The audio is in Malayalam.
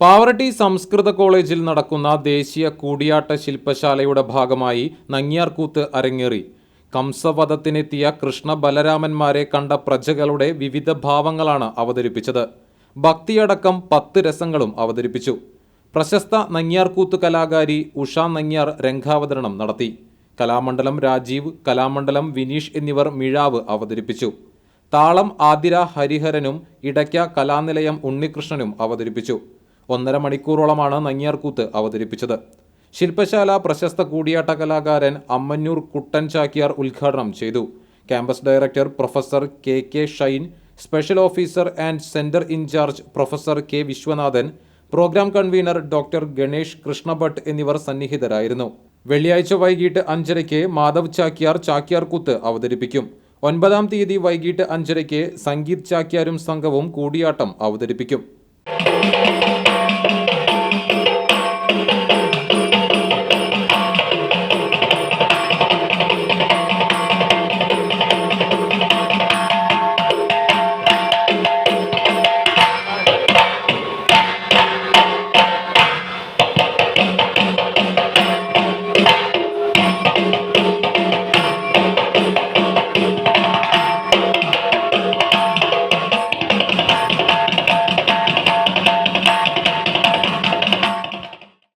പാവറട്ടി സംസ്കൃത കോളേജിൽ നടക്കുന്ന ദേശീയ കൂടിയാട്ട ശില്പശാലയുടെ ഭാഗമായി നങ്ങിയാർകൂത്ത് അരങ്ങേറി. കംസവധത്തിനെത്തിയ കൃഷ്ണ ബലരാമന്മാരെ കണ്ട പ്രജകളുടെ വിവിധ ഭാവങ്ങളാണ് അവതരിപ്പിച്ചത്. ഭക്തിയടക്കം പത്ത് രസങ്ങളും അവതരിപ്പിച്ചു. പ്രശസ്ത നങ്ങിയാർകൂത്ത് കലാകാരി ഉഷ നങ്ങിയാർ രംഗാവതരണം നടത്തി. കലാമണ്ഡലം രാജീവ് കലാമണ്ഡലം വിനീഷ് എന്നിവർ മിഴാവ് അവതരിപ്പിച്ചു. താളം ആതിര ഹരിഹരനും ഇടയ്ക്ക കലാനിലയം ഉണ്ണികൃഷ്ണനും അവതരിപ്പിച്ചു. ഒന്നര മണിക്കൂറോളമാണ് നങ്ങിയാർക്കൂത്ത് അവതരിപ്പിച്ചത്. ശില്പശാല പ്രശസ്ത കൂടിയാട്ട കലാകാരൻ അമ്മന്നൂർ കുട്ടൻ ചാക്യാർ ഉദ്ഘാടനം ചെയ്തു. Campus director professor K K Shine special officer and centre incharge professor K Viswanathan programme convener doctor Ganesh Krishnabhat എന്നിവർ സന്നിഹിതരായിരുന്നു. വെള്ളിയാഴ്ച വൈകിട്ട് അഞ്ചരയ്ക്ക് മാധവ് ചാക്യാർ ചാക്യാർകൂത്ത് അവതരിപ്പിക്കും. ഒൻപതാം തീയതി വൈകിട്ട് അഞ്ചരയ്ക്ക് സംഗീത് ചാക്യാരും സംഘവും കൂടിയാട്ടം അവതരിപ്പിക്കും.